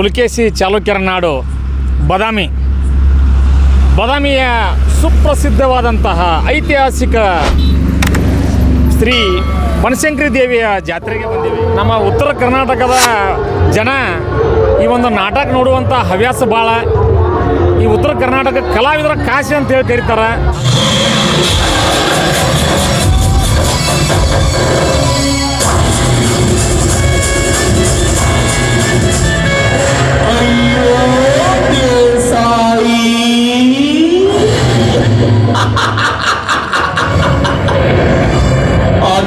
ಪುಲಕೇಶಿ ಚಾಲುಕ್ಯರ ನಾಡು ಬದಾಮಿ. ಬದಾಮಿಯ ಸುಪ್ರಸಿದ್ಧವಾದಂತಹ ಐತಿಹಾಸಿಕ ಶ್ರೀ ಬನಶಂಕರಿ ದೇವಿಯ ಜಾತ್ರೆಗೆ ಬಂದಿವೆ. ನಮ್ಮ ಉತ್ತರ ಕರ್ನಾಟಕದ ಜನ ಈ ಒಂದು ನಾಟಕ ನೋಡುವಂಥ ಹವ್ಯಾಸ ಭಾಳ ಈ ಉತ್ತರ ಕರ್ನಾಟಕ ಕಲಾವಿದರ ಕಾಶಿ ಅಂತ ಹೇಳಿ ಕರೀತಾರೆ.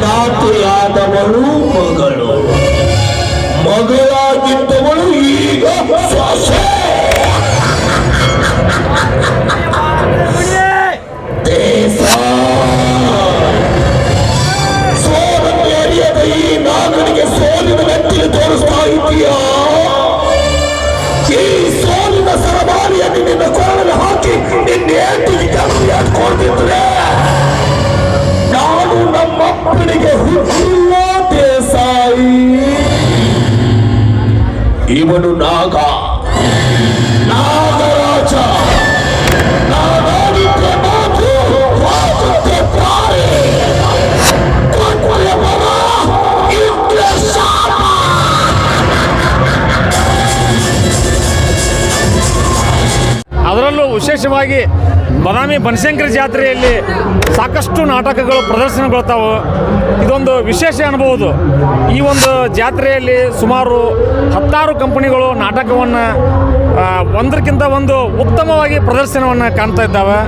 ಅನಾಥೆಯಾದವಳು ಮಗಳು. ಮಗಳಾಗಿದ್ದವಳು ಈಗ ಸೋಲನ್ನು ಈ ನಾಗನಿಗೆ ಸೋಲಿನ ಮೆಟ್ಟಿಲು ತೋರಿಸ್ತಾ ಇದೀಯಾ ನಾನು ನಮ್ಮಪ್ಪನಿಗೆ ಹುಟ್ಟಿಲ್ಲ ದೇಸಾಯಿ. ಇವನು ನಾಗ ಅದರಲ್ಲೂ ವಿಶೇಷವಾಗಿ ಬದಾಮಿ ಬನಶಂಕರಿ ಜಾತ್ರೆಯಲ್ಲಿ ಸಾಕಷ್ಟು ನಾಟಕಗಳು ಪ್ರದರ್ಶನಗೊಳ್ತಾವೆ ಇದೊಂದು ವಿಶೇಷ ಅನ್ಬೋದು. ಈ ಒಂದು ಜಾತ್ರೆಯಲ್ಲಿ ಸುಮಾರು ಹತ್ತಾರು ಕಂಪನಿಗಳು ನಾಟಕವನ್ನು ಒಂದಕ್ಕಿಂತ ಒಂದು ಉತ್ತಮವಾಗಿ ಪ್ರದರ್ಶನವನ್ನು ಕಾಣ್ತಾ ಇದ್ದಾವೆ.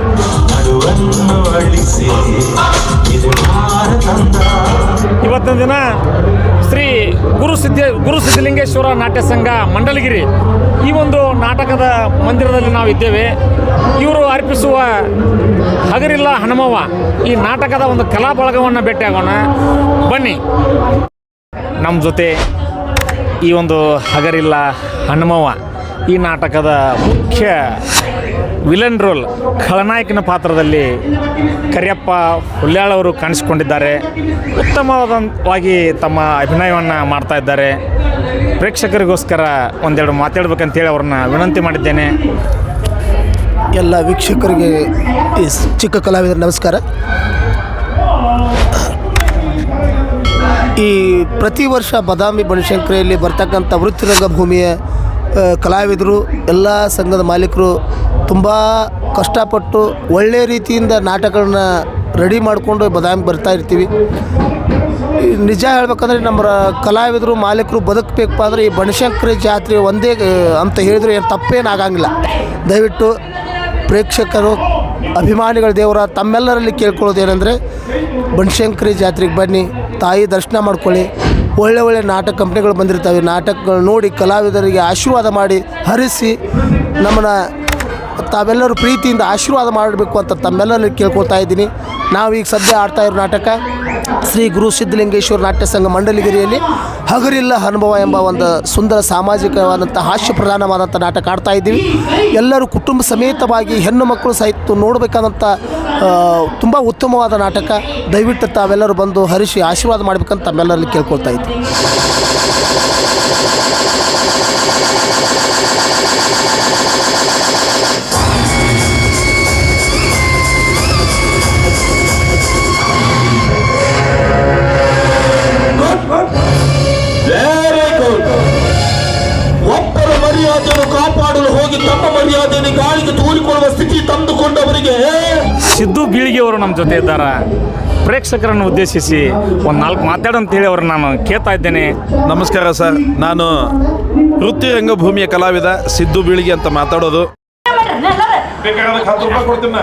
ಇವತ್ತಿನ ದಿನ ಶ್ರೀ ಗುರು ಸಿದ್ಧ, ಗುರು ಸಿದ್ಧಲಿಂಗೇಶ್ವರ ನಾಟ್ಯ ಸಂಘ ಮಂಡಲಗಿರಿ. ಈ ಒಂದು ನಾಟಕದ ಮಂದಿರದಲ್ಲಿ ನಾವು ಇದ್ದೇವೆ. ಇವರು ಅರ್ಪಿಸುವ ಹಗರಿಲ್ಲ ಹನುಮವ್ವ ಈ ನಾಟಕದ ಒಂದು ಕಲಾ ಬಳಗವನ್ನು ಭೇಟಿಯಾಗೋಣ ಬನ್ನಿ. ನಮ್ಮ ಜೊತೆ ಈ ಒಂದು ಹಗರಿಲ್ಲ ಹನುಮವ್ವ ಈ ನಾಟಕದ ಮುಖ್ಯ ವಿಲನ್ ರೋಲ್ ಖಳನಾಯಕನ ಪಾತ್ರದಲ್ಲಿ ಕರಿಯಪ್ಪ ಹುಲ್ಯಾಳ್ ಅವರು ಕಾಣಿಸಿಕೊಂಡಿದ್ದಾರೆ. ಉತ್ತಮವಾದವಾಗಿ ತಮ್ಮ ಅಭಿನಯವನ್ನು ಮಾಡ್ತಾ ಇದ್ದಾರೆ. ಪ್ರೇಕ್ಷಕರಿಗೋಸ್ಕರ ಒಂದೆರಡು ಮಾತಾಡ್ಬೇಕಂತೇಳಿ ಅವ್ರನ್ನ ವಿನಂತಿ ಮಾಡಿದ್ದೇನೆ. ಎಲ್ಲ ವೀಕ್ಷಕರಿಗೆ ಈ ಚಿಕ್ಕ ಕಲಾವಿದರ ನಮಸ್ಕಾರ. ಈ ಪ್ರತಿ ವರ್ಷ ಬದಾಮಿ ಬನಶಂಕರಿಯಲ್ಲಿ ಬರ್ತಕ್ಕಂಥ ವೃತ್ತಿರಂಗ ಭೂಮಿಯ ಕಲಾವಿದರು, ಎಲ್ಲ ಸಂಘದ ಮಾಲೀಕರು ತುಂಬ ಕಷ್ಟಪಟ್ಟು ಒಳ್ಳೆಯ ರೀತಿಯಿಂದ ನಾಟಕಗಳನ್ನ ರೆಡಿ ಮಾಡಿಕೊಂಡು ಬದಾಮಿ ಬರ್ತಾ ಇರ್ತೀವಿ. ನಿಜ ಹೇಳ್ಬೇಕಂದ್ರೆ ನಮ್ಮ ಕಲಾವಿದರು, ಮಾಲೀಕರು ಬದುಕಬೇಕಪ್ಪ ಅಂದರೆ ಈ ಬನಶಂಕರಿ ಜಾತ್ರೆ ಒಂದೇ ಅಂತ ಹೇಳಿದ್ರೆ ಏನು ತಪ್ಪೇನಾಗಂಗಿಲ್ಲ ದಯವಿಟ್ಟು ಪ್ರೇಕ್ಷಕರು, ಅಭಿಮಾನಿಗಳ ದೇವರ ತಮ್ಮೆಲ್ಲರಲ್ಲಿ ಕೇಳ್ಕೊಳ್ಳೋದೇನೆಂದರೆ ಬನಶಂಕರಿ ಜಾತ್ರೆಗೆ ಬನ್ನಿ, ತಾಯಿ ದರ್ಶನ ಮಾಡ್ಕೊಳ್ಳಿ. ಒಳ್ಳೆ ಒಳ್ಳೆ ನಾಟಕ ಕಂಪ್ನಿಗಳು ಬಂದಿರ್ತವೆ, ನಾಟಕಗಳು ನೋಡಿ ಕಲಾವಿದರಿಗೆ ಆಶೀರ್ವಾದ ಮಾಡಿ ಹರಿಸಿ ನಮ್ಮನ್ನು ತಾವೆಲ್ಲರೂ ಪ್ರೀತಿಯಿಂದ ಆಶೀರ್ವಾದ ಮಾಡಬೇಕು ಅಂತ ತಮ್ಮೆಲ್ಲರಲ್ಲಿ ಕೇಳ್ಕೊಳ್ತಾ ಇದ್ದೀನಿ. ನಾವು ಈಗ ಸದ್ಯ ಆಡ್ತಾ ಇರೋ ನಾಟಕ ಶ್ರೀ ಗುರು ಸಿದ್ಧಲಿಂಗೇಶ್ವರ ನಾಟ್ಯ ಸಂಘ ಮಂಡಳಿಗಿರಿಯಲ್ಲಿ ಹಗರಿಲ್ಲ ಅನುಭವ ಎಂಬ ಒಂದು ಸುಂದರ ಸಾಮಾಜಿಕವಾದಂಥ ಹಾಸ್ಯ ಪ್ರಧಾನವಾದಂಥ ನಾಟಕ ಆಡ್ತಾ ಇದ್ದೀವಿ. ಎಲ್ಲರೂ ಕುಟುಂಬ ಸಮೇತವಾಗಿ ಹೆಣ್ಣು ಮಕ್ಕಳು ಸಹಿತ ನೋಡಬೇಕಾದಂಥ ತುಂಬ ಉತ್ತಮವಾದ ನಾಟಕ. ದಯವಿಟ್ಟು ತಾವೆಲ್ಲರೂ ಬಂದು ಹರಿಸಿ ಆಶೀರ್ವಾದ ಮಾಡಬೇಕಂತ ತಮ್ಮೆಲ್ಲರಲ್ಲಿ ಕೇಳ್ಕೊಳ್ತಾ ಇದ್ದೀನಿ. ಮರ್ಯಾದೆಯನ್ನು ಕಾಪಾಡಲು ಹೋಗಿ ತಮ್ಮ ಮರ್ಯಾದೆಯನ್ನು ಗಾಳಿಗೆ ತೂರಿಕೊಳ್ಳುವ ಸ್ಥಿತಿ ತಂದುಕೊಂಡವರಿಗೆ ಸಿದ್ದು ಬೀಳಿಗೆ ಅವರು ನಮ್ಮ ಜೊತೆ ಇದ್ದಾರೆ. ಪ್ರೇಕ್ಷಕರನ್ನು ಉದ್ದೇಶಿಸಿ ಒಂದು ನಾಲ್ಕು ಮಾತಾಡಂತೇಳಿ ಅವ್ರನ್ನ ನಾನು ಕೇಳ್ತಾ ಇದ್ದೇನೆ. ನಮಸ್ಕಾರ ಸರ್. ನಾನು ವೃತ್ತಿ ರಂಗಭೂಮಿಯ ಕಲಾವಿದ ಸಿದ್ದು ಬೀಳಿಗೆ ಅಂತ ಮಾತಾಡೋದು. ಬೇಕಾದ್ರೆ ಹತ್ತು ರೂಪಾಯಿ ಕೊಡ್ತೀನಿ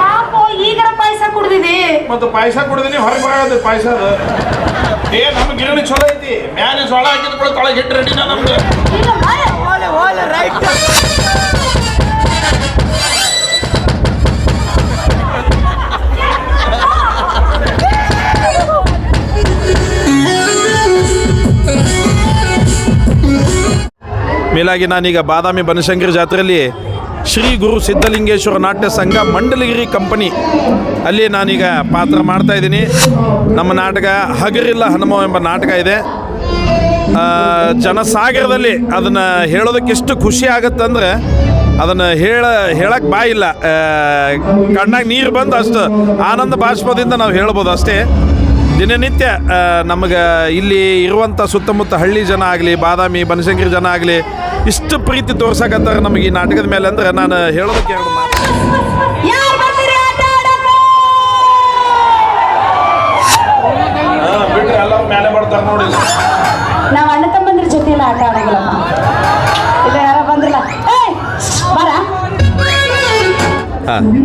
ಯಾಕೋ ಈಗರ ಪಾಯಸ ಕುಡ್ದಿದಿ? ಮತ್ತು ಪಾಯಸ ಕುಡಿದೀನಿ ಹೊರಗೆ ಬರೋದು ಪಾಯಸ ಅದು. ಏ ನಮ್ಮ ಗಿರಣಿ ಚಲೋ ಐತಿ. ಮ್ಯಾಲೆ ಜೋಳ ಹಾಕಿದ ಕೂಡ ತೊಳಗೆ ಹಿಟ್ಟು ರೆಡಿನ ನಮ್ದು ಮೇಲಾಗಿ ನಾನೀಗ ಬಾದಾಮಿ ಬನಶಂಕರಿ ಜಾತ್ರೆಯಲ್ಲಿ ಶ್ರೀ ಗುರು ಸಿದ್ಧಲಿಂಗೇಶ್ವರ ನಾಟ್ಯ ಸಂಘ ಮಂಡಲಗಿರಿ ಕಂಪನಿ ಅಲ್ಲಿ ನಾನೀಗ ಪಾತ್ರ ಮಾಡ್ತಾ ಇದ್ದೀನಿ. ನಮ್ಮ ನಾಟಕ ಹಗರಿಲ್ಲ ಹನುಮ ಎಂಬ ನಾಟಕ ಇದೆ. ಜನಸಾಗರದಲ್ಲಿ ಅದನ್ನು ಹೇಳೋದಕ್ಕೆ ಎಷ್ಟು ಖುಷಿ ಆಗುತ್ತಂದ್ರೆ ಅದನ್ನು ಹೇಳ ಹೇಳಕ್ಕೆ ಬಾಯಿಲ್ಲ ಕಣ್ಣಾಗ ನೀರು ಬಂದು ಅಷ್ಟು ಆನಂದ ಬಾಷ್ಪದಿಂದ ನಾವು ಹೇಳ್ಬೋದು ಅಷ್ಟೇ. ದಿನನಿತ್ಯ ನಮಗೆ ಇಲ್ಲಿ ಇರುವಂಥ ಸುತ್ತಮುತ್ತ ಹಳ್ಳಿ ಜನ ಆಗಲಿ ಬಾದಾಮಿ ಬನಶಂಕರಿ ಜನ ಆಗಲಿ ಇಷ್ಟು ಪ್ರೀತಿ ತೋರ್ಸಕತ್ತಾರೆ ನಮಗೆ ಈ ನಾಟಕದ ಮೇಲೆ ಅಂದ್ರೆ ನಾನು ಹೇಳೋದಕ್ಕೆ ಎರಡು ಮಾತು. ಎಲ್ಲ ಮೇಲೆ ಬರ್ತಾರೆ ನೋಡಿ. ನಾವ್ ಅಣ್ಣ ತಮ್ಮಂದ್ರ ಜೊತೆಯಲ್ಲಿ ಆಟ ಆಡಂಗಿಲ್ಲಮ್ಮ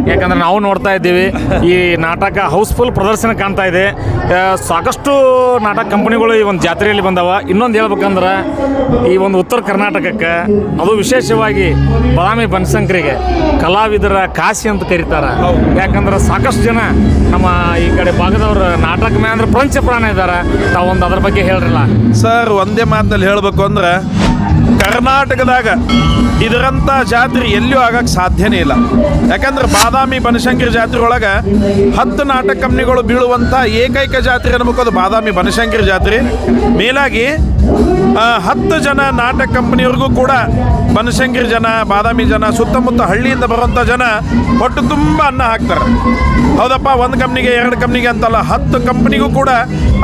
ಯಾಕಂದ್ರೆ ನಾವು ನೋಡ್ತಾ ಇದ್ದೀವಿ ಈ ನಾಟಕ ಹೌಸ್ಫುಲ್ ಪ್ರದರ್ಶನ ಕಾಣ್ತಾ ಇದೆ. ಸಾಕಷ್ಟು ನಾಟಕ ಕಂಪನಿಗಳು ಈ ಒಂದು ಜಾತ್ರೆಯಲ್ಲಿ ಬಂದವ. ಇನ್ನೊಂದು ಹೇಳ್ಬೇಕಂದ್ರೆ ಈ ಒಂದು ಉತ್ತರ ಕರ್ನಾಟಕಕ್ಕೆ ಅದು ವಿಶೇಷವಾಗಿ ಬಾದಾಮಿ ಬನಶಂಕರಿಗೆ ಕಲಾವಿದರ ಕಾಶಿ ಅಂತ ಕರೀತಾರೆ. ಯಾಕಂದ್ರೆ ಸಾಕಷ್ಟು ಜನ ನಮ್ಮ ಈ ಕಡೆ ಭಾಗದವ್ರ ನಾಟಕ ಮೇಲೆ ಅಂದ್ರೆ ಪ್ರಂಚ ಪ್ರಾಣ ಇದ್ದಾರೆ ತಾವೊಂದು ಅದ್ರ ಬಗ್ಗೆ ಹೇಳ್ರಲ್ಲ. ಸರ್ ಒಂದೇ ಮಾತಿನಲ್ಲಿ ಹೇಳಬೇಕು ಅಂದ್ರೆ ಕರ್ನಾಟಕದಾಗ ಇದರಂಥ ಜಾತ್ರೆ ಎಲ್ಲಿಯೂ ಆಗಕ್ಕೆ ಸಾಧ್ಯನೇ ಇಲ್ಲ. ಯಾಕಂದ್ರೆ ಬಾದಾಮಿ ಬನಶಂಕರಿ ಜಾತ್ರೆ ಒಳಗೆ ಹತ್ತು ನಾಟಕ ಕಂಪ್ನಿಗಳು ಬೀಳುವಂಥ ಏಕೈಕ ಜಾತ್ರೆ ಅನ್ಬೇಕು ಬಾದಾಮಿ ಬನಶಂಕರಿ ಜಾತ್ರೆ. ಮೇಲಾಗಿ ಹತ್ತು ಜನ ನಾಟಕ ಕಂಪನಿಯವ್ರಿಗೂ ಕೂಡ ಬನಶಂಕರಿ ಜನ ಬಾದಾಮಿ ಜನ ಸುತ್ತಮುತ್ತ ಹಳ್ಳಿಯಿಂದ ಬರುವಂಥ ಜನ ಒಟ್ಟು ತುಂಬ ಅನ್ನ ಹಾಕ್ತಾರೆ. ಹೌದಪ್ಪ ಒಂದು ಕಂಪ್ನಿಗೆ ಎರಡು ಕಂಪ್ನಿಗೆ ಅಂತಲ್ಲ ಹತ್ತು ಕಂಪ್ನಿಗೂ ಕೂಡ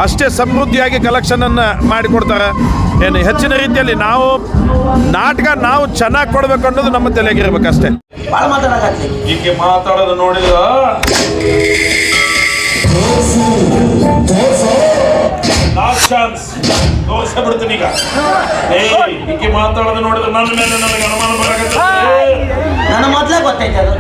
ಅಷ್ಟೇ ಸಮೃದ್ಧಿಯಾಗಿ ಕಲೆಕ್ಷನನ್ನು ಮಾಡಿಕೊಡ್ತಾರೆ ಏನು ಹೆಚ್ಚಿನ ರೀತಿಯಲ್ಲಿ ನಾವು ನಾಟಕ ನಾವು ಚೆನ್ನಾಗಿ ಕೊಡ್ಬೇಕು ಅನ್ನೋದು ನಮ್ಮ ತಲೆಗಿರ್ಬೇಕಷ್ಟೇ ಮಾತಾಡೋದು ನೋಡಿದ ತೋರಿಸ ಬಿಡ್ತೀನಿ ಈಗ. ಏಯ್ ಹೀಗೆ ಮಾತಾಡೋದು ನೋಡಿದ್ರೆ ನನ್ನ ಮೇಲೆ ನನಗೆ ಅನುಮಾನ ಬರಾಕತ್ತೆ ನನ್ನ ಮೊದಲೇ ಗೊತ್ತೈತೆ ಅದು.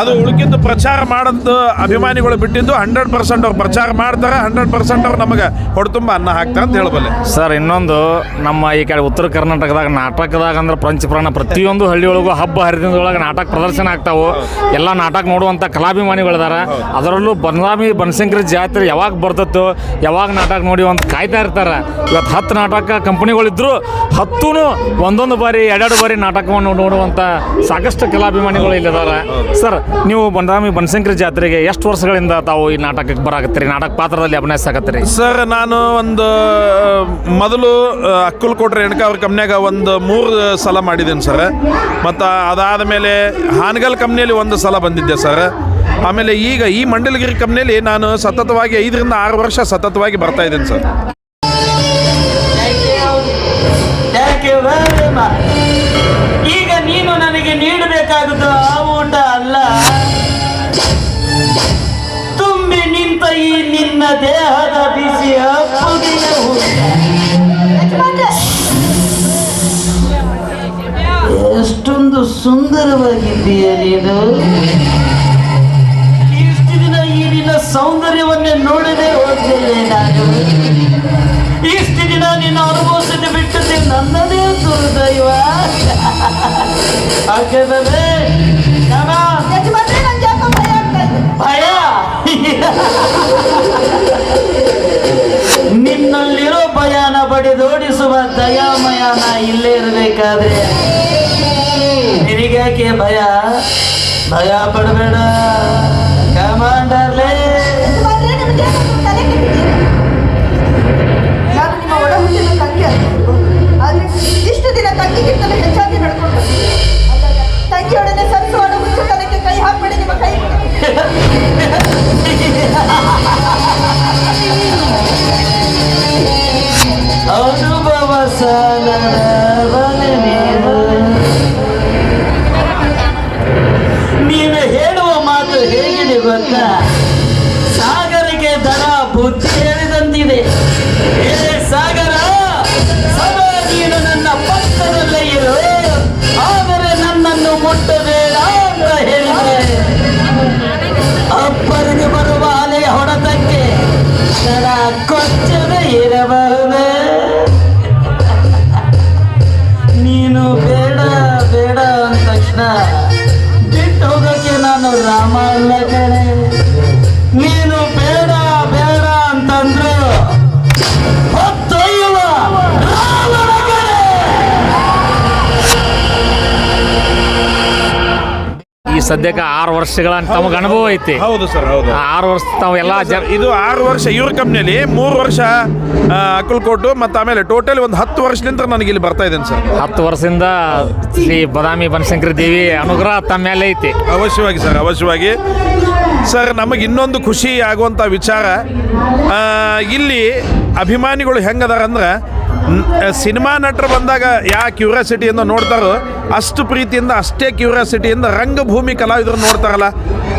ಅದು ಉಳುಕಿದ್ದು ಪ್ರಚಾರ ಮಾಡೋದು ಅಭಿಮಾನಿಗಳು ಬಿಟ್ಟಿದ್ದು ಹಂಡ್ರೆಡ್ ಪರ್ಸೆಂಟ್ ಅವ್ರು ಪ್ರಚಾರ ಮಾಡ್ತಾರೆ, ಹಂಡ್ರೆಡ್ ಪರ್ಸೆಂಟ್ ಅವ್ರು ನಮಗೆ ಹೊಡೆತುಂಬ ಅನ್ನ ಹಾಕ್ತಾರೆ ಅಂತ ಹೇಳಬಲ್ಲೆ. ಸರ್, ಇನ್ನೊಂದು ನಮ್ಮ ಈ ಕಡೆ ಉತ್ತರ ಕರ್ನಾಟಕದಾಗ, ನಾಟಕದಾಗ ಅಂದ್ರೆ ಪಂಚಪ್ರಾಣ ಪ್ರತಿಯೊಂದು ಹಳ್ಳಿಯೊಳಗೂ ಹಬ್ಬ ಹರಿದಿನದೊಳಗೆ ನಾಟಕ ಪ್ರದರ್ಶನ ಆಗ್ತಾವೆ. ಎಲ್ಲ ನಾಟಕ ನೋಡುವಂಥ ಕಲಾಭಿಮಾನಿಗಳಿದಾರ. ಅದರಲ್ಲೂ ಬನರಾಮಿ ಬನಶಂಕರಿ ಜಾತ್ರೆ ಯಾವಾಗ ಬರ್ತತ್ತೋ, ಯಾವಾಗ ನಾಟಕ ನೋಡಿ ಅಂತ ಕಾಯ್ತಾ ಇರ್ತಾರೆ. ಇವತ್ತು ಹತ್ತು ನಾಟಕ ಕಂಪನಿಗಳಿದ್ರು ಹತ್ತೂ ಒಂದೊಂದು ಬಾರಿ, ಎರಡೆರಡು ಬಾರಿ ನಾಟಕವನ್ನು ನೋಡುವಂಥ ಸಾಕಷ್ಟು ಕಲಾಭಿಮಾನಿಗಳು ಇಲ್ಲಿದ್ದಾರೆ ಸರ್ ನೀವು ಬಂದಾಮಿ ಬನಶಂಕರಿ ಜಾತ್ರೆಗೆ ಎಷ್ಟು ವರ್ಷಗಳಿಂದ ತಾವು ಈ ನಾಟಕಕ್ಕೆ ಬರಾಕತ್ತೀರಿ? ನಾಟಕ ಪಾತ್ರದಲ್ಲಿ ಅಭಿನಯಿಸಾಕತ್ತೀರಿ ಸರ್ ನಾನು ಒಂದು ಮೊದಲು ಅಕ್ಕಲ್ಕೋಟ್ರೆ ಎಣ್ಕ ಅವ್ರ ಕಂಪ್ನ್ಯಾಗ ಒಂದು ಮೂರು ಸಲ ಮಾಡಿದ್ದೀನಿ ಸರ್. ಮತ್ತು ಅದಾದ ಮೇಲೆ ಹಾನಗಲ್ ಕಂಪ್ನಿಯಲ್ಲಿ ಒಂದು ಸಲ ಬಂದಿದ್ದೆ ಸರ್. ಆಮೇಲೆ ಈಗ ಈ ಮಂಡಲಗಿರಿ ಕಂಪ್ನಿಯಲ್ಲಿ ನಾನು ಸತತವಾಗಿ ಐದರಿಂದ ಆರು ವರ್ಷ ಸತತವಾಗಿ ಬರ್ತಾ ಇದ್ದೀನಿ ಸರ್. ಸುಂದರವಾಗಿದ್ದೀಯ ನೀನು? ಇಷ್ಟು ದಿನ ಈ ನಿನ್ನ ಸೌಂದರ್ಯವನ್ನೇ ನೋಡದೆ ಹೋಗ್ತೇನೆ ನಾನು. ಇಷ್ಟು ದಿನ ನಿನ್ನ ಅನುಭವಿಸಿದ ಬಿಟ್ಟದೆ ನನ್ನದೇ ದುರ್ದೈವ. ಹಾಗಾದರೆ ಭಯ? ನಿನ್ನಲ್ಲಿರೋ ಭಯಾನ ಬಡಿದೋಡಿಸುವ ದಯಾಮಯಾನ ಇಲ್ಲೇ ಇರಬೇಕಾದ್ರೆ ನಿನಗ್ಯಾಕೆ ಭಯ? ಭಯ ಪಡಬೇಡ. ಕಮಾಂಡರ್ಲೇ. ಇಷ್ಟು ದಿನ ತಂಗಿಗಿಂತಲೂ ಹೆಚ್ಚಾಗಿ ನಡ್ಕೊಂಡು ತಂಗಿಯೊಡನೆ ಸರಿಸುವಾಡ ಹುಚ್ಚುತನಕ್ಕೆ ಕೈ ಹಾಕ್ಬೇಡಿ ನಿಮ್ಮ ಕೈ. ಅನುಭವ ಸಾಲದ America. ನಾನು ರಾಮ ಅಲ್ಲ ಸದ್ಯಕ್ಕೆ ಆರು ವರ್ಷಗಳ ತಮಗೆ ಅನುಭವ ಐತಿ. ಹೌದು ಸರ್ ಹೌದು. ಆರು ವರ್ಷ ತಾವೆಲ್ಲ ಜ ಇದು ಆರು ವರ್ಷ ಇವ್ರ ಕಂಪ್ನಿಯಲ್ಲಿ ಮೂರು ವರ್ಷ ಆ, ಅಕ್ಕಲ್ಕೋಟು ಮತ್ತು ಆಮೇಲೆ ಟೋಟಲಿ ಒಂದು ಹತ್ತು ವರ್ಷದಿಂದ ನನಗೆ ಇಲ್ಲಿ ಬರ್ತಾ ಇದ್ದೇನೆ ಸರ್. ಹತ್ತು ವರ್ಷದಿಂದ ಶ್ರೀ ಬದಾಮಿ ಬನಶಂಕರಿ ದೇವಿ ಅನುಗ್ರಹ ತಮ್ಮ ಮೇಲೆ ಐತಿ. ಅವಶ್ಯವಾಗಿ ಸರ್ ಅವಶ್ಯವಾಗಿ. ಸರ್ ನಮಗೆ ಇನ್ನೊಂದು ಖುಷಿ ಆಗುವಂಥ ವಿಚಾರ ಆ, ಇಲ್ಲಿ ಅಭಿಮಾನಿಗಳು ಹೆಂಗದಾರ ಅಂದ್ರೆ ಸಿನಿಮಾ ನಟರು ಬಂದಾಗ ಯಾವ ಕ್ಯೂರಿಯಾಸಿಟಿಯಿಂದ ನೋಡ್ತಾರೋ ಅಷ್ಟು ಪ್ರೀತಿಯಿಂದ, ಅಷ್ಟೇ ಕ್ಯೂರಿಯಾಸಿಟಿಯಿಂದ ರಂಗಭೂಮಿ ಕಲಾವಿದರು ನೋಡ್ತಾರಲ್ಲ.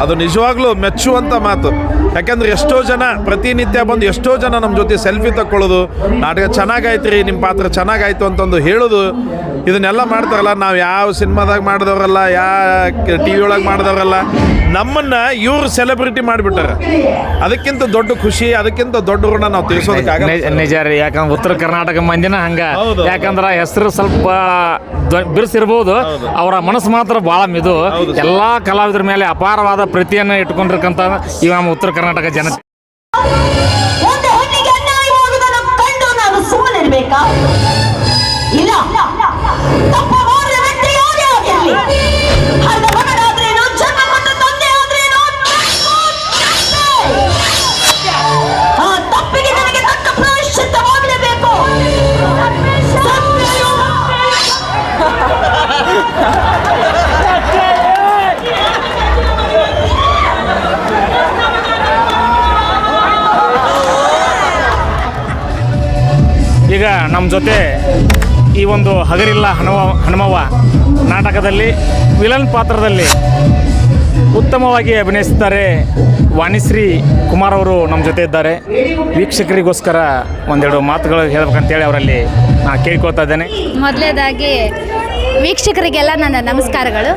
ಅದು ನಿಜವಾಗ್ಲೂ ಮೆಚ್ಚುವಂಥ ಮಾತು. ಯಾಕಂದ್ರೆ ಎಷ್ಟೋ ಜನ ಪ್ರತಿನಿತ್ಯ ಬಂದು ಎಷ್ಟೋ ಜನ ನಮ್ಮ ಜೊತೆ ಸೆಲ್ಫಿ ತಕ್ಕೊಳ್ಳೋದು, ನಾಟಕ ಚೆನ್ನಾಗಾಯ್ತು ರೀ ನಿಮ್ಮ ಪಾತ್ರ ಚೆನ್ನಾಗಾಯ್ತು ಅಂತಂದು ಹೇಳೋದು ಇದನ್ನೆಲ್ಲ ಮಾಡ್ತಾರಲ್ಲ ನಾವು ಯಾವ ಸಿನಿಮಾದಾಗ ಮಾಡಿದವರಲ್ಲ ಯಾವ ಟಿ ವಿ ಒಳಗೆ ಮಾಡಿದವರಲ್ಲ ನಮ್ಮನ್ನು ಇವರು ಸೆಲೆಬ್ರಿಟಿ ಮಾಡಿಬಿಟ್ಟಾರೆ. ಅದಕ್ಕಿಂತ ದೊಡ್ಡ ಖುಷಿ ಅದಕ್ಕಿಂತ ದೊಡ್ಡ ಋಣ ನಾವು ತಿಳಿಸೋದಕ್ಕಾಗಲ್ಲ ನಿಜ- ನಿಜ ರೀ ಯಾಕಂದ್ರೆ ಉತ್ತರ ಕರ್ನಾಟಕ ಮಂದಿನ ಹಂಗ. ಯಾಕಂದ್ರೆ ಹೆಸರು ಸ್ವಲ್ಪ ದೊ- ಬಿರುಸಿರ್ಬೋದು ಅವರ ಮನಸ್ಸು ಮಾತ್ರ ಭಾಳ ಮಿದು. ಎಲ್ಲ ಕಲಾವಿದರ ಮೇಲೆ ಅಪಾರವಾದ ಪ್ರೀತಿಯನ್ನು ಇಟ್ಕೊಂಡಿರ್ಕಂತ ಈ ನಮ್ಮ ಉತ್ತರ ಕರ್ನಾಟಕ ಜನತೆ ಈಗ ನಮ್ಮ ಜೊತೆ ಈ ಒಂದು ಹಗರಿಲ್ಲ ಹನುಮ ಹನುಮವ ನಾಟಕದಲ್ಲಿ ವಿಲನ್ ಪಾತ್ರದಲ್ಲಿ ಉತ್ತಮವಾಗಿ ಅಭಿನಯಿಸ್ತಾರೆ ವಾಣಿಶ್ರೀ ಕುಮಾರ್ ಅವರು ನಮ್ಮ ಜೊತೆ ಇದ್ದಾರೆ. ವೀಕ್ಷಕರಿಗೋಸ್ಕರ ಒಂದೆರಡು ಮಾತುಗಳು ಹೇಳ್ಬೇಕಂತೇಳಿ ಅವರಲ್ಲಿ ನಾನು ಕೇಳ್ಕೊಳ್ತಾ ಇದ್ದೇನೆ. ಮೊದಲೇದಾಗಿ ವೀಕ್ಷಕರಿಗೆಲ್ಲ ನನ್ನ ನಮಸ್ಕಾರಗಳು.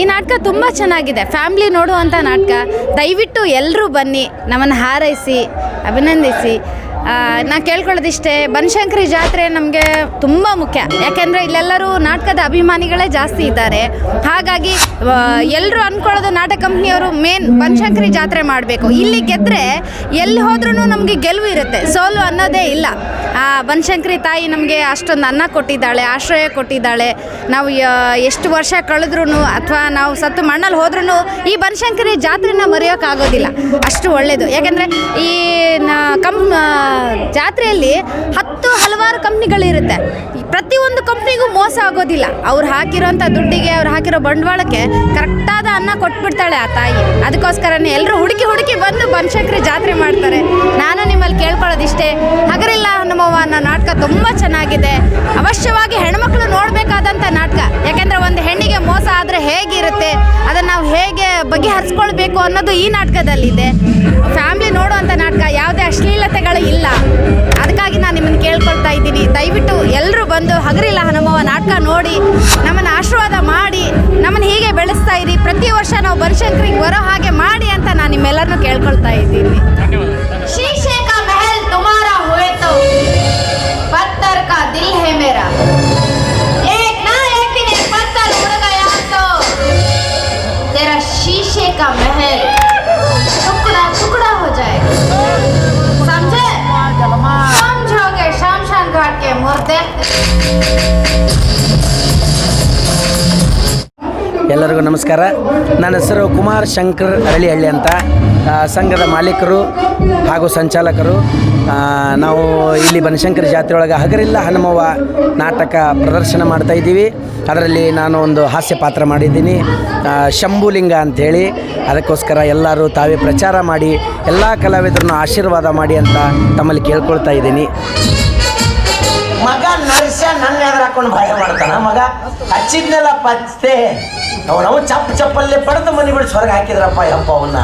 ಈ ನಾಟಕ ತುಂಬ ಚೆನ್ನಾಗಿದೆ. ಫ್ಯಾಮ್ಲಿ ನೋಡುವಂಥ ನಾಟಕ. ದಯವಿಟ್ಟು ಎಲ್ಲರೂ ಬನ್ನಿ, ನಮ್ಮನ್ನು ಹಾರೈಸಿ, ಅಭಿನಂದಿಸಿ. ನಾ ಕೇಳ್ಕೊಳ್ಳೋದಿಷ್ಟೇ ಬನಶಂಕರಿ ಜಾತ್ರೆ ನಮಗೆ ತುಂಬ ಮುಖ್ಯ. ಯಾಕೆಂದರೆ ಇಲ್ಲೆಲ್ಲರೂ ನಾಟಕದ ಅಭಿಮಾನಿಗಳೇ ಜಾಸ್ತಿ ಇದ್ದಾರೆ. ಹಾಗಾಗಿ ಎಲ್ಲರೂ ಅಂದ್ಕೊಳ್ಳೋದು ನಾಟಕ ಕಂಪ್ನಿಯವರು ಮೇನ್ ಬನಶಂಕರಿ ಜಾತ್ರೆ ಮಾಡಬೇಕು. ಇಲ್ಲಿ ಗೆದ್ದರೆ ಎಲ್ಲಿ ಹೋದ್ರೂ ನಮಗೆ ಗೆಲುವು ಇರುತ್ತೆ. ಸೋಲು ಅನ್ನೋದೇ ಇಲ್ಲ. ಆ ಬನಶಂಕರಿ ತಾಯಿ ನಮಗೆ ಅಷ್ಟೊಂದು ಅನ್ನ ಕೊಟ್ಟಿದ್ದಾಳೆ ಆಶ್ರಯ ಕೊಟ್ಟಿದ್ದಾಳೆ. ನಾವು ಎಷ್ಟು ವರ್ಷ ಕಳೆದ್ರೂ ಅಥವಾ ನಾವು ಸತ್ತು ಮಣ್ಣಲ್ಲಿ ಹೋದ್ರೂ ಈ ಬನಶಂಕರಿ ಜಾತ್ರೆನ ಮರೆಯೋಕ್ಕಾಗೋದಿಲ್ಲ. ಅಷ್ಟು ಒಳ್ಳೆಯದು ಯಾಕೆಂದರೆ ಈ ನ ಕಂ ಆ, ಜಾತ್ರೆಯಲ್ಲಿ ಹತ್ತು ಹಲವಾರು ಕಂಪ್ನಿಗಳಿರುತ್ತೆ. ಪ್ರತಿಯೊಂದು ಕಂಪ್ನಿಗೂ ಮೋಸ ಆಗೋದಿಲ್ಲ. ಅವ್ರು ಹಾಕಿರೋಂಥ ದುಡ್ಡಿಗೆ, ಅವ್ರು ಹಾಕಿರೋ ಬಂಡವಾಳಕ್ಕೆ ಕರೆಕ್ಟಾದ ಅನ್ನ ಕೊಟ್ಬಿಡ್ತಾಳೆ ಆ ತಾಯಿ. ಅದಕ್ಕೋಸ್ಕರನೇ ಎಲ್ಲರೂ ಹುಡುಕಿ ಹುಡುಕಿ ಬಂದು ಬನಶಂಕರಿ ಜಾತ್ರೆ ಮಾಡ್ತಾರೆ. ನಾನು ನಿಮ್ಮಲ್ಲಿ ಕೇಳ್ಕೊಳ್ಳೋದಿಷ್ಟೇ. ಹಗರಿಲ್ಲ ಹನುಮವ್ವ ಅನ್ನೋ ನಾಟಕ ತುಂಬ ಚೆನ್ನಾಗಿದೆ. ಅವಶ್ಯವಾಗಿ ಹೆಣ್ಮಕ್ಳು ನೋಡಬೇಕಾದಂಥ ನಾಟಕ. ಯಾಕೆಂದರೆ ಒಂದು ಹೆಣ್ಣಿಗೆ ಮೋಸ ಆದರೆ ಹೇಗಿರುತ್ತೆ? ಅದನ್ನು ನಾವು ಹೇಗೆ ಬಗೆಹರಿಸ್ಕೊಳ್ಬೇಕು ಅನ್ನೋದು ಈ ನಾಟಕದಲ್ಲಿದೆ. ಫ್ಯಾಮ್ಲಿ ನೋಡುವಂಥ ನಾಟಕ. ಯಾವುದೇ ಅಶ್ಲೀಲತೆಗಳು ಇಲ್ಲ. ಅದಕ್ಕಾಗಿ ನಿಮ್ಮನ್ನು ಕೇಳ್ಕೊಳ್ತಾ ಇದ್ದೀನಿ. ದಯವಿಟ್ಟು ಎಲ್ಲರೂ ಬಂದು ಹಗರಿಲ್ಲ ಹನುಮವ ನಾಟಕ ನೋಡಿ, ನಮ್ಮನ್ನು ಆಶೀರ್ವಾದ ಮಾಡಿ, ನಮ್ಮನ್ನು ಹೀಗೆ ಬೆಳೆಸ್ತಾ ಇರಿ. ಪ್ರತಿ ವರ್ಷ ನಾವು ಬನಶಂಕರಿಗೆ ಬರೋ ಹಾಗೆ ಮಾಡಿ ಅಂತ ನಾನು ನಿಮ್ಮೆಲ್ಲರನ್ನೂ ಕೇಳ್ಕೊಳ್ತಾ ಇದ್ದೀನಿ. ಎಲ್ಲರಿಗೂ ನಮಸ್ಕಾರ. ನನ್ನ ಹೆಸರು ಕುಮಾರ್ ಶಂಕರ್ ಅರಳಿಹಳ್ಳಿ ಅಂತ. ಸಂಘದ ಮಾಲೀಕರು ಹಾಗೂ ಸಂಚಾಲಕರು. ನಾವು ಇಲ್ಲಿ ಬನಶಂಕರಿ ಜಾತ್ರೆಯೊಳಗೆ ಹಗರಿಲ್ಲ ಹನುಮವ ನಾಟಕ ಪ್ರದರ್ಶನ ಮಾಡ್ತಾ ಇದ್ದೀವಿ. ಅದರಲ್ಲಿ ನಾನು ಒಂದು ಹಾಸ್ಯ ಪಾತ್ರ ಮಾಡಿದ್ದೀನಿ. ಶಂಭುಲಿಂಗ ಅಂಥೇಳಿ. ಅದಕ್ಕೋಸ್ಕರ ಎಲ್ಲರೂ ತಾವೇ ಪ್ರಚಾರ ಮಾಡಿ, ಎಲ್ಲ ಕಲಾವಿದರನ್ನು ಆಶೀರ್ವಾದ ಮಾಡಿ ಅಂತ ತಮ್ಮಲ್ಲಿ ಕೇಳ್ಕೊಳ್ತಾ ಇದ್ದೀನಿ. ನನ್ನ ಎದುರು ಹಾಕೊಂಡು ಭಯ ಮಾಡ್ತಾನ? ಮಗ, ಹಚ್ಚಿದ್ನೆಲ್ಲ ಪತ್ತೆ. ಅವನವು ಚಪ್ಪ ಚಪ್ಪಲ್ಲಿ ಪಡೆದು ಮನೆ ಬಿಡಿಸಿ ಹೊರಗೆ ಹಾಕಿದ್ರಪ್ಪ ಯಪ್ಪ ಅವನ್ನ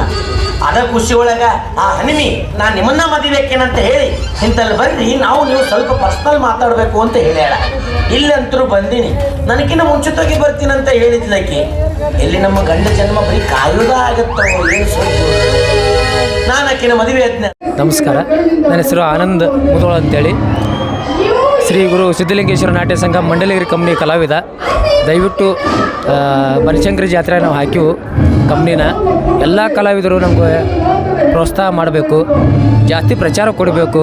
ಅದ ಖುಷಿ ಒಳಗ, ಆ ಹನಿಮಿ ನಾ ನಿಮ್ಮನ್ನ ಮದಿಬೇಕೇನಂತ ಹೇಳಿ ಇಂತಲ್ಲಿ ಬರ್ರಿ, ನಾವು ನೀವು ಸ್ವಲ್ಪ ಪರ್ಸ್ನಲ್ ಮಾತಾಡಬೇಕು ಅಂತ ಹೇಳ್ಯಾಳ. ಇಲ್ಲಂತರೂ ಬಂದೀನಿ. ನನಗಿನ್ನ ಮುಂಚಿತವಾಗಿ ಬರ್ತೀನಂತ ಹೇಳಿದ್ಲಕ್ಕಿ ಎಲ್ಲಿ ನಮ್ಮ ಗಂಡ ಜನ್ಮ ಬರೀ ಕಾಯುದ ಆಗತ್ತೋ, ಏನು ನಾನು ಆಕಿನ ಮದುವೆ ಆದ್ನ ನಮಸ್ಕಾರ. ನನ್ನ ಹೆಸರು ಆನಂದ್ ಮುದೋಳ ಅಂತೇಳಿ. ಶ್ರೀ ಗುರು ಸಿದ್ಧಲಿಂಗೇಶ್ವರ ನಾಟ್ಯ ಸಂಘ ಮಂಡಲಗಿರಿ ಕಂಪ್ನಿ ಕಲಾವಿದ. ದಯವಿಟ್ಟು ಬನಶಂಕರಿ ಜಾತ್ರೆ ನಾವು ಹಾಕಿವು ಕಂಪ್ನಿನ. ಎಲ್ಲ ಕಲಾವಿದರು ನಮಗೆ ಪ್ರೋತ್ಸಾಹ ಮಾಡಬೇಕು ಜಾಸ್ತಿ ಪ್ರಚಾರ ಕೊಡಬೇಕು.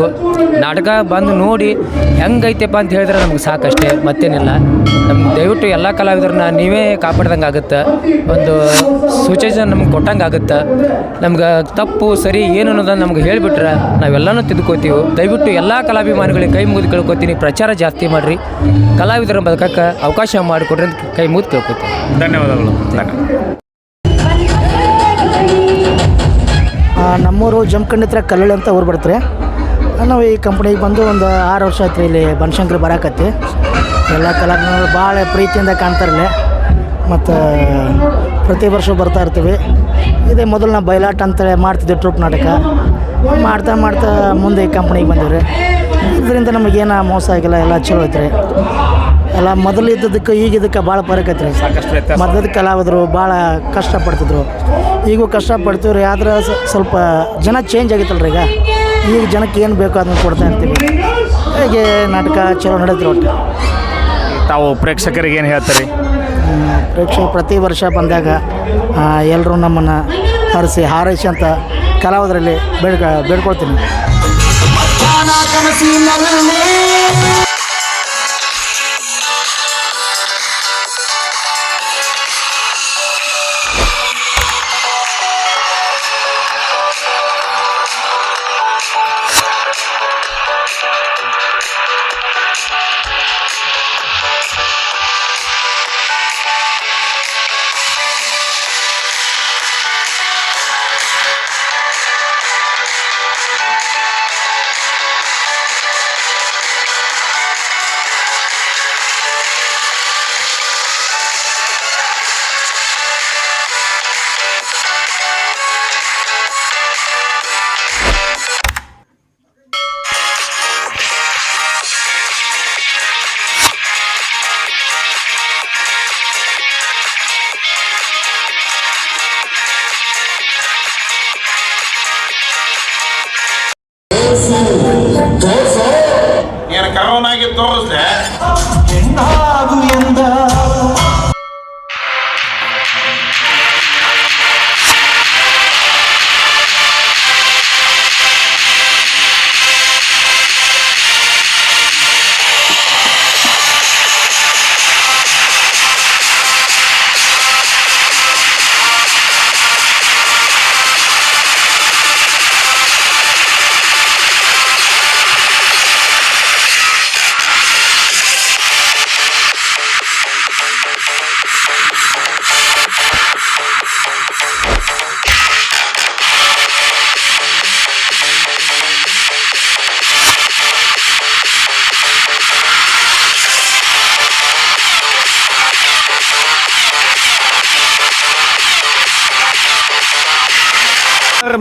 ನಾಟಕ ಬಂದು ನೋಡಿ ಹೆಂಗೈತೆಪ್ಪ ಅಂತ ಹೇಳಿದ್ರೆ ನಮ್ಗೆ ಸಾಕಷ್ಟೇ ಮತ್ತೇನಿಲ್ಲ. ನಮ್ಗೆ ದಯವಿಟ್ಟು ಎಲ್ಲ ಕಲಾವಿದರನ್ನ ನೀವೇ ಕಾಪಾಡ್ದಂಗೆ ಆಗುತ್ತೆ. ಒಂದು ಸೂಚನೆ ನಮ್ಗೆ ಕೊಟ್ಟಂಗೆ ಆಗುತ್ತೆ. ನಮ್ಗೆ ತಪ್ಪು ಸರಿ ಏನು ಅನ್ನೋದನ್ನು ನಮ್ಗೆ ಹೇಳಿಬಿಟ್ರೆ ನಾವೆಲ್ಲನೂ ತಿದ್ಕೋತೀವಿ. ದಯವಿಟ್ಟು ಎಲ್ಲ ಕಲಾಭಿಮಾನಿಗಳಿಗೆ ಕೈ ಮುಗಿದು ಕೇಳ್ಕೊತೀನಿ ಪ್ರಚಾರ ಜಾಸ್ತಿ ಮಾಡಿರಿ. ಕಲಾವಿದರ ಬದುಕಕ್ಕೆ ಅವಕಾಶ ಮಾಡಿಕೊಡ್ರಿ ಅಂತ ಕೈ ಮುಗಿದು ಕೇಳ್ಕೊತೀನಿ. ಧನ್ಯವಾದಗಳು. ನಮ್ಮೂರು ಜಮಖಂಡಿ ಹತ್ರ ಕಲ್ಲಳ್ಳಿ ಅಂತ ಊರು ಬರ್ತಾರೆ ನಾವು ಈ ಕಂಪ್ನಿಗೆ ಬಂದು ಒಂದು ಆರು ವರ್ಷ ಆಯ್ತು ಇಲ್ಲಿ ಬನಶಂಕರಿ ಬರಾಕತ್ತಿ. ಎಲ್ಲ ಕಲಾವಿದರು ಭಾಳ ಪ್ರೀತಿಯಿಂದ ಕಾಣ್ತಾರಲ್ಲಿ ಮತ್ತು ಪ್ರತಿ ವರ್ಷ ಬರ್ತಾ ಇರ್ತೀವಿ. ಇದೇ ಮೊದಲು ನಾವು ಬಯಲಾಟ ಅಂತೇಳಿ ಮಾಡ್ತಿದ್ವಿ ಟ್ರೂಪ್ ನಾಟಕ. ಮಾಡ್ತಾ ಮಾಡ್ತಾ ಮುಂದೆ ಈ ಕಂಪ್ನಿಗೆ ಬಂದಿವ್ರಿ. ಇದರಿಂದ ನಮಗೇನು ಮೋಸ ಆಗಿಲ್ಲ ಎಲ್ಲ ಚಲೋ ಐತ್ರಿ. ಎಲ್ಲ ಮೊದಲು ಇದ್ದದಕ್ಕೆ ಈಗ ಇದಕ್ಕೆ ಭಾಳ ಫರಕ್ ಐತ್ರಿ. ಮೊದಲದ ಕಲಾವಿದರು ಭಾಳ ಕಷ್ಟಪಡ್ತಿದ್ರು. ಈಗೂ ಕಷ್ಟಪಡ್ತೀವಿ ರೀ ಆದ್ರೆ ಸ್ವಲ್ಪ ಜನ ಚೇಂಜ್ ಆಗೈತಲ್ರಿ ಈಗ. ಈಗ ಜನಕ್ಕೆ ಏನು ಬೇಕೋ ಅದನ್ನು ಕೊಡ್ತಾ ಇರ್ತೀವಿ. ಹೀಗೆ ನಾಟಕ ಚಲೋ ನಡೆದ್ರಿ ಒಟ್ಟು? ತಾವು ಪ್ರೇಕ್ಷಕರಿಗೆ ಏನು ಹೇಳ್ತಾರೆ? ಪ್ರೇಕ್ಷಕ ಪ್ರತಿ ವರ್ಷ ಬಂದಾಗ ಎಲ್ಲರೂ ನಮ್ಮನ್ನು ಹರಿಸಿ ಹಾರೈಸಿ ಅಂತ ಕಲಾವಿದರಲ್ಲಿ ಬೇಡ್ಕ ಬೇಡ್ಕೊಳ್ತೀನಿ. ತೋರಿಸ್ತೆ ತೋರಿಸ್ದೆ. ಎಂದಾಗು ಎಂದ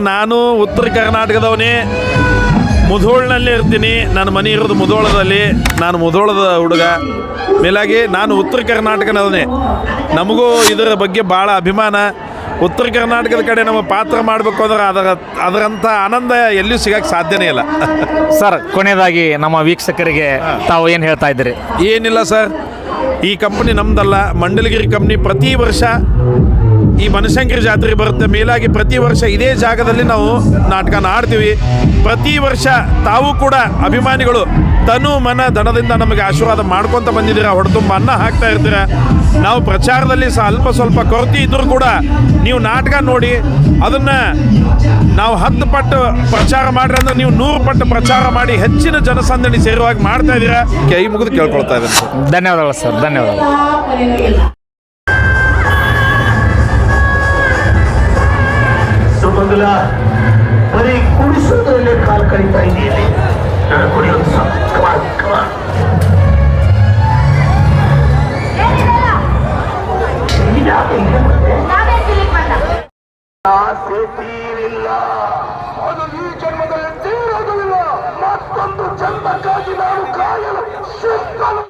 ನಾನು ಉತ್ತರ ಕರ್ನಾಟಕದವನೇ ಮುಧೋಳ್ನಲ್ಲಿ ಇರ್ತೀನಿ. ನನ್ನ ಮನೆ ಇರೋದು ಮುಧೋಳದಲ್ಲಿ. ನಾನು ಮುಧೋಳದ ಹುಡುಗ. ಮೇಲಾಗಿ ನಾನು ಉತ್ತರ ಕರ್ನಾಟಕದವನೇ ನಮಗೂ ಇದರ ಬಗ್ಗೆ ಭಾಳ ಅಭಿಮಾನ. ಉತ್ತರ ಕರ್ನಾಟಕದ ಕಡೆ ನಮ್ಮ ಪಾತ್ರ ಮಾಡಬೇಕು ಅಂದ್ರೆ ಅದರ ಅದರಂಥ ಆನಂದ ಎಲ್ಲಿಯೂ ಸಿಗಕ್ಕೆ ಸಾಧ್ಯನೇ ಇಲ್ಲ. ಸರ್ ಕೊನೆಯದಾಗಿ ನಮ್ಮ ವೀಕ್ಷಕರಿಗೆ ತಾವು ಏನು ಹೇಳ್ತಾ ಇದ್ದೀರಿ? ಏನಿಲ್ಲ ಸರ್. ಈ ಕಂಪ್ನಿ ನಮ್ಮದಲ್ಲ ಮಂಡಲಗಿರಿ ಕಂಪ್ನಿ ಪ್ರತಿ ವರ್ಷ ಈ ಬನಶಂಕರಿ ಜಾತ್ರೆ ಬರುತ್ತೆ. ಮೇಲಾಗಿ ಪ್ರತಿ ವರ್ಷ ಇದೇ ಜಾಗದಲ್ಲಿ ನಾವು ನಾಟಕನ ಆಡ್ತೀವಿ. ಪ್ರತಿ ವರ್ಷ ತಾವು ಕೂಡ ಅಭಿಮಾನಿಗಳು ತನು ಮನ ಧನದಿಂದ ನಮಗೆ ಆಶೀರ್ವಾದ ಮಾಡ್ಕೊತ ಬಂದಿದ್ದೀರಾ ಹೊಡೆತುಂಬ ಅನ್ನ ಹಾಕ್ತಾ ಇರ್ತೀರ? ನಾವು ಪ್ರಚಾರದಲ್ಲಿ ಸಹ ಅಲ್ಪ ಸ್ವಲ್ಪ ಕೊರತೆ ಇದ್ದರೂ ಕೂಡ ನೀವು ನಾಟಕ ನೋಡಿ ಅದನ್ನು ನಾವು ಹತ್ತು ಪಟ್ಟು ಪ್ರಚಾರ ಮಾಡ್ರಿ ಅಂದ್ರೆ ನೀವು ನೂರು ಪಟ್ಟು ಪ್ರಚಾರ ಮಾಡಿ ಹೆಚ್ಚಿನ ಜನಸಂದಣಿ ಸೇರುವಾಗಿ ಮಾಡ್ತಾ ಇದ್ದೀರಾ? ಕೈ ಮುಗಿದು ಕೇಳ್ಕೊಳ್ತಾ ಇದ್ದೀನಿ. ಸರ್ ಧನ್ಯವಾದಗಳು ಸರ್ ಧನ್ಯವಾದಗಳು. ಸುಮಂಗಲ ಬರೀ ಕುಡಿಸೋದ್ರಲ್ಲೇ ಕಾಲು ಕಳೀತಾ ಇದೆಯಲ್ಲಿ ನಾನು ಕುಡಿಯೋದು? ಅದು ಈ ಜನ್ಮದಲ್ಲಿ ತೀರೋದಿಲ್ಲ ಮತ್ತೊಂದು ಜನ್ಮಕ್ಕಾಗಿ ನಾನು ಕಾಯಲು ಸಿಕ್ಕಲು